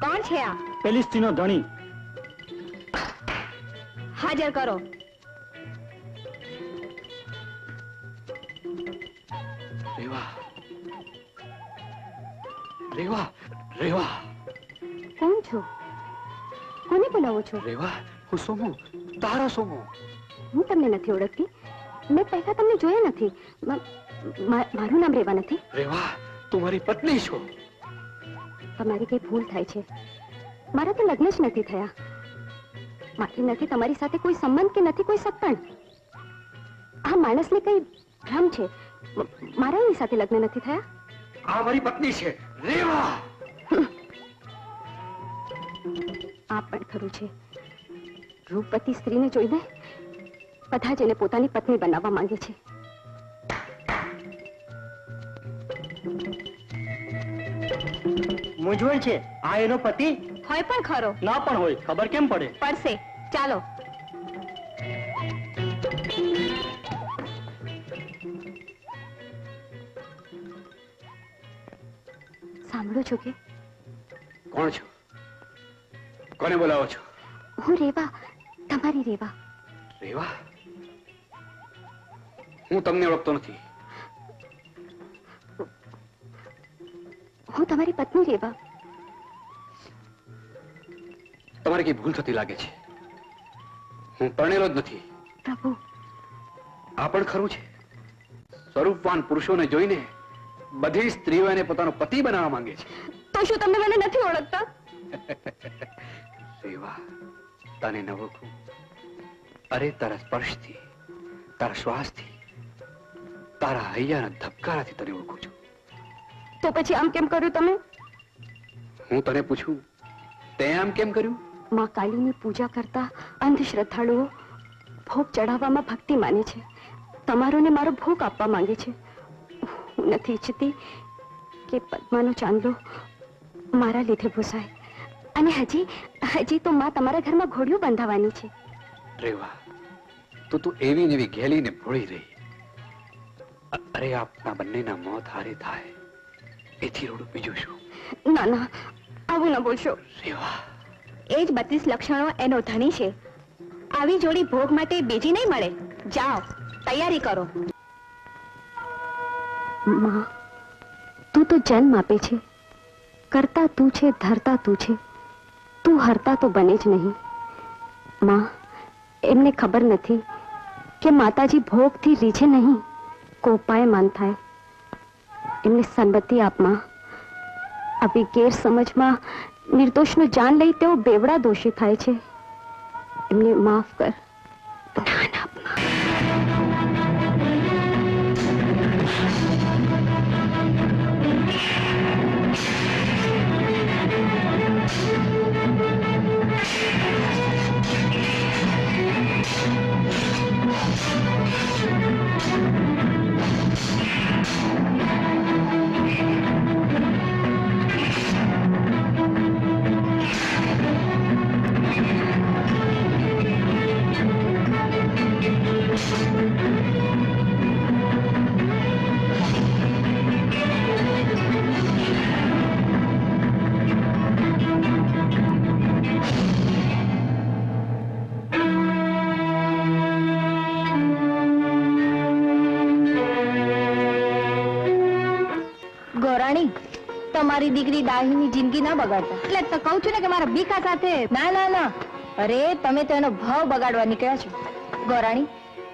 કોણ છે આ? પેલિસ્તીનો ધણી. હાજર કરો. રેવા. રેવા રેવા. કોણ છો? કોને બોલાવો છો? રેવા હું સોમુ તારા સોમુ. હું તમને નથી ઓળખતી. મેં પહેલા તમને જોયા નથી. મારું નામ રેવા નથી. રેવા તું મારી પત્ની છો. તમારી કઈ ભૂલ થાય છે મારા તો લગ્ન જ નથી થયા. માથી નથી તમારી સાથે કોઈ સંબંધ કે નથી કોઈ સગપણ. આ માણસને કઈ ભ્રમ છે? મારા એની સાથે લગ્ન નથી થયા? આ મારી પત્ની છે. રેવા! આ પણ ખરું છે. રૂપવતી સ્ત્રીને જોઈને બધા જ એને પોતાની પત્ની બનાવવા માંગે છે. મૂંઝવણ છે. આ એનો પતિ? હોય પણ ખરો. ના પણ હોય. ખબર કેમ પડે? પડશે. ચાલો. સાંભળો છો કે? કોણ છો? કોને બોલાવો છો? હું રેવા. તમારી રેવા. રેવા? હું તમને ઓળખતો નથી. હું તમારી પત્ની રેવા. તમારે કઈ ભૂલ થતી લાગે છે? હું પરણેલો જ નથી. પ્રભુ. આ પણ ખરું છે. સ્વરૂપવાન પુરુષોને જોઈને બધી સ્ત્રીઓ એને પોતાનો પતિ બનાવવા માંગે છે. તો શું તમે મને નથી ઓળખતા? રેવા તને ન ઓળખું અરે તારા સ્પર્શથી તારા શ્વાસથી તારા હૈયાના ધબકારાથી તને ઓળખું છું. તો પછી આમ કેમ કર્યું તમે? હું તને પૂછું તે આમ કેમ કર્યું? માં કાલીની પૂજા કરતા અંધશ્રદ્ધાળુઓ ભોગ ચડાવવામાં ભક્તિ માને છે. તમારો ને મારો ભોગ આપવા માંગે છે. હું નથી ઈચ્છતી કે પદ્માનો ચાંદલો મારા લીધે ભૂસાય. અને હજી હજી તો માં તમારા ઘરમાં ઘોડિયું બંધાવાની છે. રેવા તો તું એવી ને એવી ઘેલી ને ભૂળી રહી. અરે આપના બંનેના મોત હારે થાય. એથી રોડું બીજું શું ના ના આવું ના બોલશો. રેવા એ જ બત્રીસ લક્ષણો એનો ધણી છે. આવી જોડી ભોગ માટે બીજી નહીં મળે. જાઓ તૈયારી કરો. માં તું તો જન્મ આપે છે. કરતા તું છે ધરતા તું છે. તું હરતા તો બને જ નહીં. માં એમને ખબર નથી કે માતાજી ભોગથી રીછે નહીં. કોપાયમાન થાય એમની સન્મતિ આપમાં આવી ગેરસમજમાં નિર્દોષનું જાન લઈ તેઓ બેવડા દોષી થાય છે એમને માફ કર તમારી દીકરી ડાહીની જિંદગી ના બગાડતા. એટલે તો કહું છું ને કે મારા બીકા સાથે ના ના ના. અરે તમે તો એનો ભાવ બગાડવા નીકળ્યા છો. ગોરાણી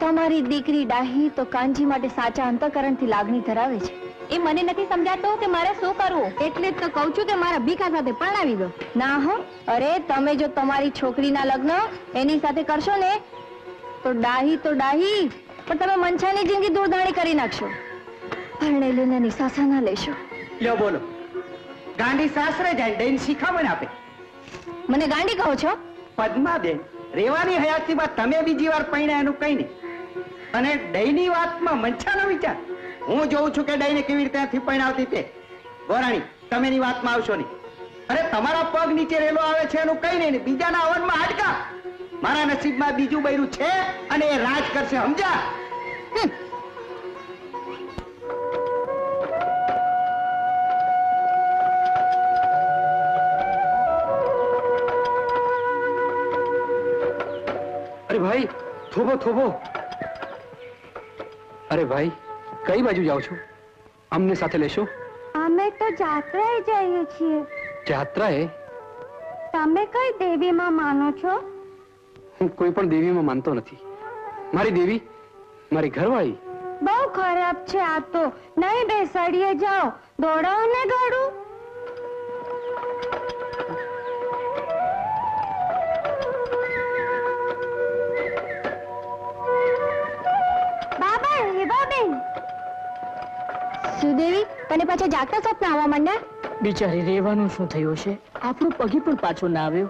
તમારી દીકરી ડાહી તો કાંજી માટે સાચા અંતકરણથી લાગણી ધરાવે છે. એ મને નથી સમજાતો કે મારે શું કરવું. એટલે જ તો કહું છું કે મારા બીકા સાથે પરણાવી દો. ના હો. અરે તમે જો તમારી છોકરીના લગ્ન એની સાથે કરશો ને તો ડાહી તો ડાહી પણ તમે મનછાની જિંદગી દૂરધાણી કરી નાખશો. પરણેલીને નિશાસા ના લેશો. લ્યો બોલો. ગાંડી સાસરે જાય દઈને શિખામણ આપે. મને ગાંડી કહો છો? પદ્માબેન રેવાની હયાતીમાં તમે બીજી વાર પૈણા એનું કઈ નહીં. અને દહીંની વાતમાં મંછાનો વિચાર. હું જોઉં છું કે દહીંને કેવી રીતે ત્યાંથી પૈણાવતી તે. ગોરાણી તમે ની વાતમાં આવશો નહીં. અરે તમારા પગ નીચે રેલો આવે છે એનું કઈ નહીં બીજાના અવનમાં હાડકા. મારા નસીબમાં બીજું બૈરું છે અને એ રાજ કરશે સમજા અરે ભાઈ થોભો થોભો. અરે ભાઈ કઈ બાજુ જાઓ છો? અમને સાથે લેશો? અમે તો જાત્રાએ જઈએ છીએ. જાત્રાએ? તમે કઈ દેવીમાં માનો છો? હું કોઈ પણ દેવીમાં માનતો નથી. મારી દેવી મારી ઘરવાળી. બહુ ખરાબ છે આ તો. નહીં બેસાડીએ જાઓ. દોડાવો ને ગાડું સુદેવી તને પાછા જાગતા સપના આવવા માંડ્યા? બિચારી રેવાનું શું થયું છે આપણું પગી પણ પાછો ના આવ્યો.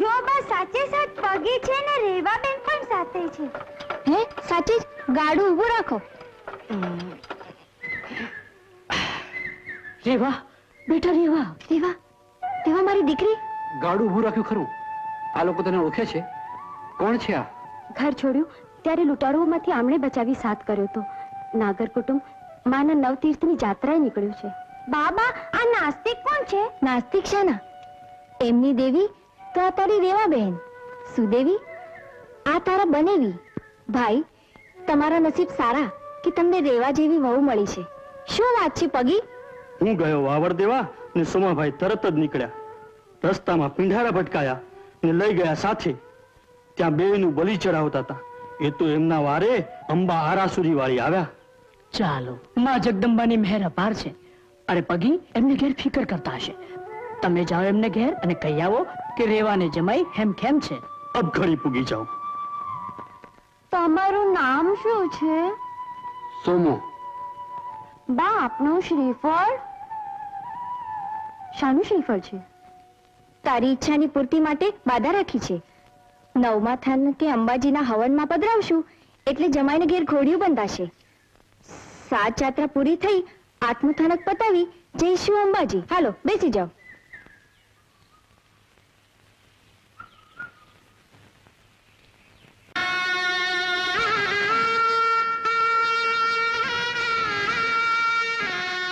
જો બા સાચે સાચ પગી છે ને રેવાબેન પણ સાથે છે. હે સાચે ગાડું ઊભું રાખો. રેવા બેટા રેવા. રેવા રેવા મારી દીકરી. ગાડું ઊભું રાખ્યું ખરું. આ લોકો તને ઓળખે છે? કોણ છે આ? ઘર છોડ્યું ત્યારે લૂંટારુઓમાંથી આમણે બચાવી સાથ કર્યો તો નાગર કુટુંબ માના નવતીર્થની જાત્રાએ નીકળ્યું છે. બાબા આ નાસ્તિક કોણ છે? નાસ્તિક છે ના એમની દેવી તો આ તારી રેવા બહેન સુદેવી આ તારા બનેવી. ભાઈ તમારા નસીબ સારા કે તમને રેવા જેવી વહુ મળી છે. શું વાત છે પગી? હું ગયો વાવડ દેવા ને સોમાભાઈ તરત જ નીકળ્યા. રસ્તામાં પિંઢારા ભટકાયા ને લઈ ગયા સાથે. ત્યાં બેયનું બલી ચડાવતા હતા. એ તો એમના વારે અંબા આરાસુરી વાળી આવ્યા. ચાલો માં જગદંબાની મહેર અપાર છે. અરે પગી એમને ઘેર ફિકર કરતા હશે. તમે જાઓ એમને ઘેર અને કહી આવો કે રેવાને જમાઈ હેમ કેમ છે. અબ ઘડી પૂગી જાઓ. તમારું નામ શું છે? સોમો. બા આપનું શ્રીફળ? શાનું શ્રીફળ છે? તારી ઈચ્છાની પૂર્તિ માટે બાધા રાખી છે. નવમા થાન કે અંબાજીના હવનમાં પધરાવશું એટલે જમાઈને ઘેર ઘોડિયું બંધાશે. સાત જાત્રા પૂરી થઈ, આત્મથાનક પતાવી જઈશું અંબાજી. હાલો, બેસી જાઓ.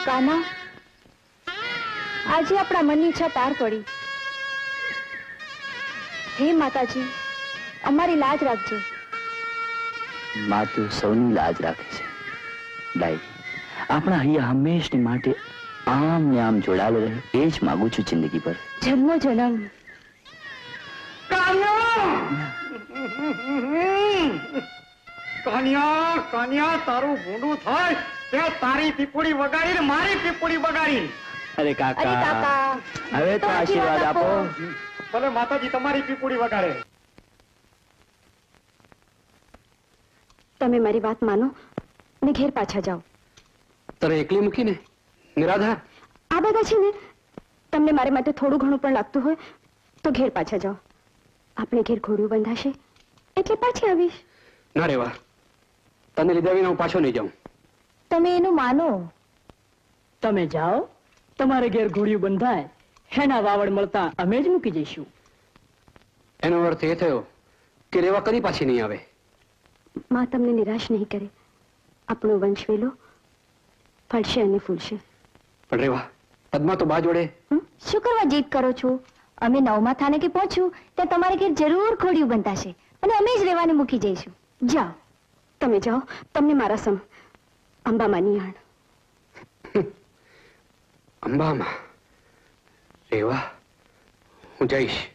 કાના, આજે આપણા મનની ઈચ્છા પાર પડી. હે માતાજી, અમારી લાજ રાખજે. માં તો સૌની લાજ રાખે છે. ડાઈ આપણા અહીંયા હંમેશની માટે આમ ને આમ જોડાયેલો રહે એ જ માગું છું જિંદગી પર. જન્મો જન્મ. કાન્યા! કાન્યા તારું ભૂંડું થાય તે તારી પીપુડી વગાડીને મારી પીપુડી વગાડી અરે અરે કાકા. કાકા હવે તો આશીર્વાદ આપો. ભલે માતાજી તમારી પીપુડી વગાડે. તમે મારી વાત માનો ને ઘેર પાછા જાઓ. તારે એકલી મૂકીને? નિરાધાર આ બધા છે ને તમને મારે માટે થોડું ઘણું પણ લાગતું હોય તો ઘેર પાછા જાઓ. આપણે ઘેર ઘોડ્યું બંધાશે એટલે પાછી આવીશ. ના રેવા. તને લીધા વિના હું પાછો નહીં જાઉં. તમે એનું માનો. તમે જાઓ તમારે ઘેર ઘોડિયું બંધાય હેના વાવડ મળતા અમે જ મૂકી જઈશું. એનો અર્થ એ થયો કે રેવા કદી પાછી નહીં આવે. માં તમને નિરાશ નહીં કરે. આપણો વંશ વેલો ફળશે અને ફૂલશે. પણ રેવા પદ્મા તો બા જોડે? શું કરવા જીદ કરો છો? અમે નવમા થાને કે પહોંચ્યું ત્યાં તમારે ઘેર જરૂર ખોડિયું બંધાશે. અને અમે જ રહેવાને મૂકી જઈશું. જાઓ. તમે જાઓ તમને મારા સમ અંબામાં આણ અંબામાં? રેવા? હું જઈશ.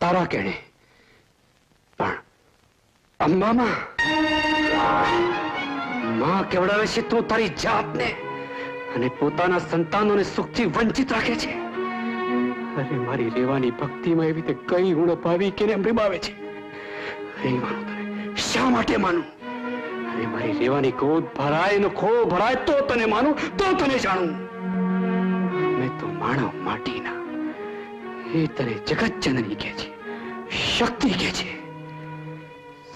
તારા કેણે. પણ અંબામાં? માં કેવડાવે છે તું તારી જાતને? અને પોતાના સંતાનોને સુખથી વંચિત રાખે છે. અરે, મારી રેવાની ભક્તિમાં એવી રીતે કઈ ગુણ પાવી કે રીબાવે છે? શા માટે માનું? અરે, મારી રેવાની ગોદ ભરાય ને ખો ભરાય તો તને માનું, તો તને જાણું. મેં તો માનવ માટીના. એ તને જગત જનની કે છે, શક્તિ કે છે.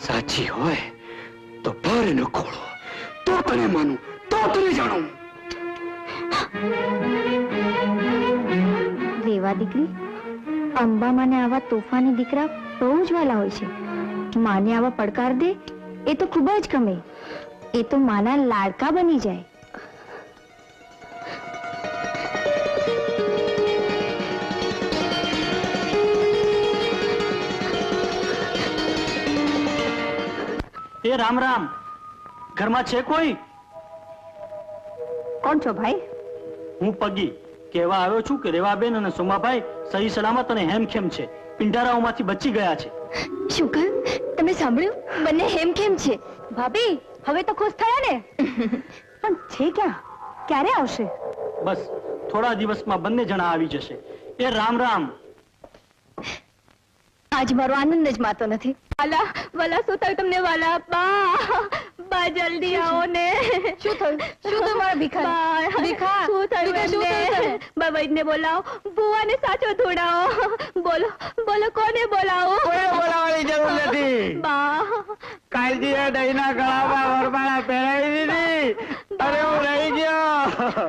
સાચી હોય તો ભર ન ખોળો. તો તને માનું તો તને જાણું. રેવા દીકરી અંબામાને આવા તોફાની દીકરા બહુ જ વાલા હોય છે. માને આવા પડકાર દે એ તો ખૂબ જ ગમે. એ તો માના લાડકા બની જાય. એ રામ રામ. ઘરમાં છે કોઈ? કોણ છો ભાઈ? હું પગી. કહેવા આવ્યો છું કે રેવાબેન અને સોમાભાઈ સહી સલામત અને હેમખેમ છે. પિંડારાઓમાંથી બચી ગયા છે. શું કહ્યું? તમે સાંભળ્યું? બંને હેમખેમ છે. ભાભી હવે તો ખુશ થયા ને? પણ છે ક્યાં? ક્યારે આવશે? બસ થોડા દિવસમાં બંને જણા આવી જશે. એ રામ રામ. આજ મારો આનંદ જ માતો નથી. વાલા વાલા શું થયું તમને વાલા બા. બા જલ્દી આવો ને. શું થયું? શું થયું મારા ભીખા? ભીખા શું થયું એમને બા વૈદને બોલાવો. બુવાને સાચો ધોડાવો. બોલો બોલો કોને બોલાવો? કોઈ બોલાવવાની જરૂર નથી? બા કાલજીએ દહીંના ગળામાં વરમાળા પહેરાવી દીધી. અરે હું રહી ગયો.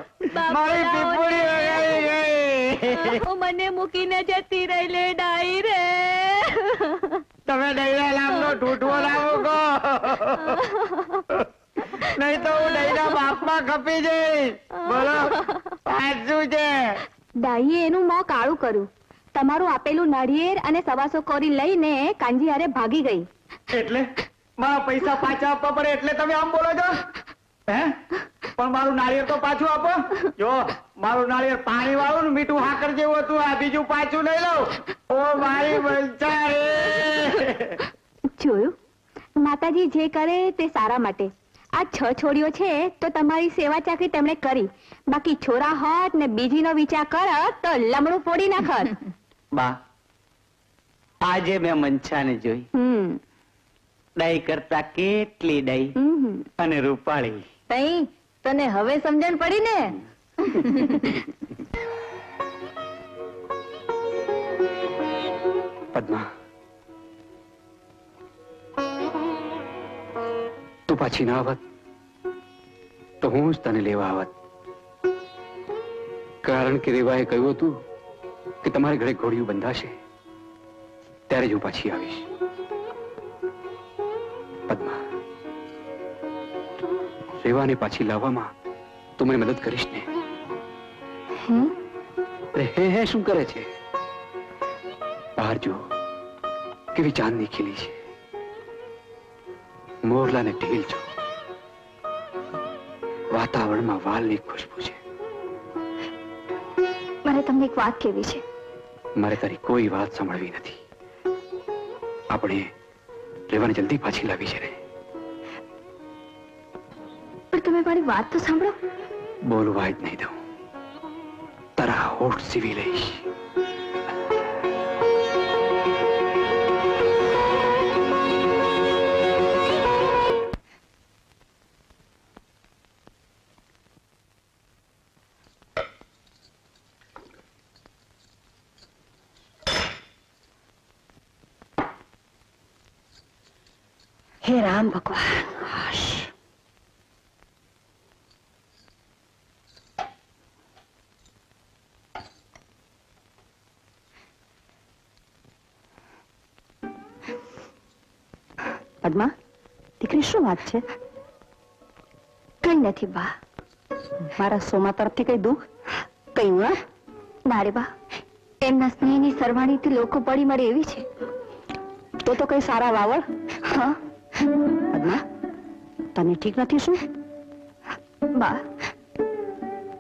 મારી પીપુડી વગાડી ગઈ. હું મને મૂકીને જતી રહી લે ડાઈ રે તમે દહીંના નામનો ઠૂઠવો ના મૂકો નહીં તો હું દહીંના બાપમાં ખપી જઈશ. બોલો સાચું છે? દાઈએ એનું મોં કાળું કર્યું. તમારું આપેલું નાળિયેર અને સવાસો કોરી લઈને કાંજી હારે ભાગી ગઈ. એટલે? મારા પૈસા પાછા આપવા પડે એટલે તમે આમ બોલો છો? હે? પણ મારું નાળિયેર તો પાછું આપો. જો મારું નાળિયેર પાણી વાળું ને મીઠું હાકર જેવું હતું આ બીજું પાછું લઈ લઉં. ઓ મારી બંચા રે જોયું? માતાજી જે કરે તે સારા માટે. આ છ છોડીઓ છે તો તમારી સેવા ચાકરી તેમણે કરી. બાકી છોરા હોત ને બીજીનો વિચાર કર તો લમણું ફોડી નાખત. બા આજે મેં મંછાને જોઈ. ડાઈ કરતા કેટલી ડાઈ. અને રૂપાળી. તઈ તને હવે સમજણ પડી ને? પદ્મા તું પાછી ના આવત તો હું જ તને લેવા આવત. કારણ કે રેવાએ કહ્યું હતું કે તમારે ઘરે ઘોડિયું બંધાશે ત્યારે જ હું પાછી આવીશ. પદ્મા રેવાને પાછી લાવવામાં તું મને મદદ કરીશ ને? અરે હે હે શું કરે છે? બહાર જો કેવી ચાંદની ખીલી છે. મોરલાને ઢીલ છો. વાતાવરણમાં વાલની ખુશ્બુ છે. મારે તમને એક વાત કહેવી છે. મારે તારી કોઈ વાત સાંભળવી નથી. આપણે રેવાને જલ્દી પાછી લાવી છે ને પણ તમે મારી વાત તો સાંભળો. બોલવા જ નહીં દઉં. તારા હોઠ સીવી લઈશ. હે રામ ભગવાન હાશ. પદ્મા દીકરી શું વાત છે કઈ નથી બા મારા સોમા તરફથી કઈ દુઃખ કયું હા નારે બા એમના સ્નેહની સરવાણીથી લોકો પડી મળે એવી છે તો તો કઈ સારા વાવળ હા પદ્મા તને ઠીક નથી શું? બા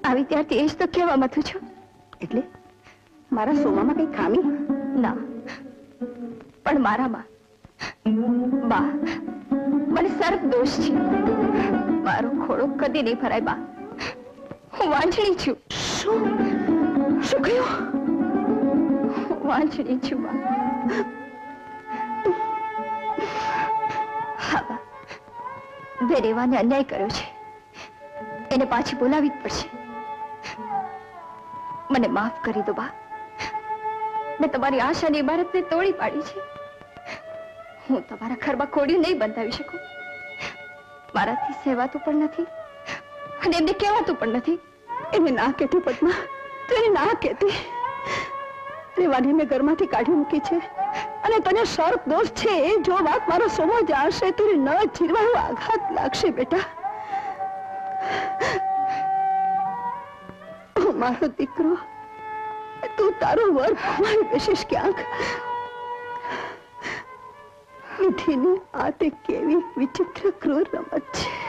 આવી ત્યારથી એ જ તો કહેવા મથું છું. એટલે મારા સોમામાં કઈ ખામી? ના પણ મારામાં. બા મને સર્વ દોષ છે. મારો ખોળો કદી નહીં ભરાય બા. હું વાંચણી છું. શું? શું કહ્યું? વાંચણી છું બા. હા બા અન્યાય કર્યો છે. એને પાછી બોલાવી જ પડશે. મને માફ કરી દો બા. મેં તમારી આશાની ઇમારતને તોડી પાડી છે. હું તમારા ઘરમાં ખોડ્યું નહીં બંધાવી શકું. મારાથી સેવાતું પણ નથી અને એમને કહેવાતું પણ નથી. એને ના કહેતી પદ્મા, તો એને ના કહેતી. મેં ઘરમાંથી કાઢી મૂકી છે. અને તને સર્પ દોષ છે, જો વાત મારો સોમો જાણશે તો ન જીરવાનો આઘાત લાગશે બેટા. મારો દીકરો, તું તારો વર મારી બેસીશ ક્યાંક? વિધિની આ તે કેવી વિચિત્ર ક્રૂર રમત છે.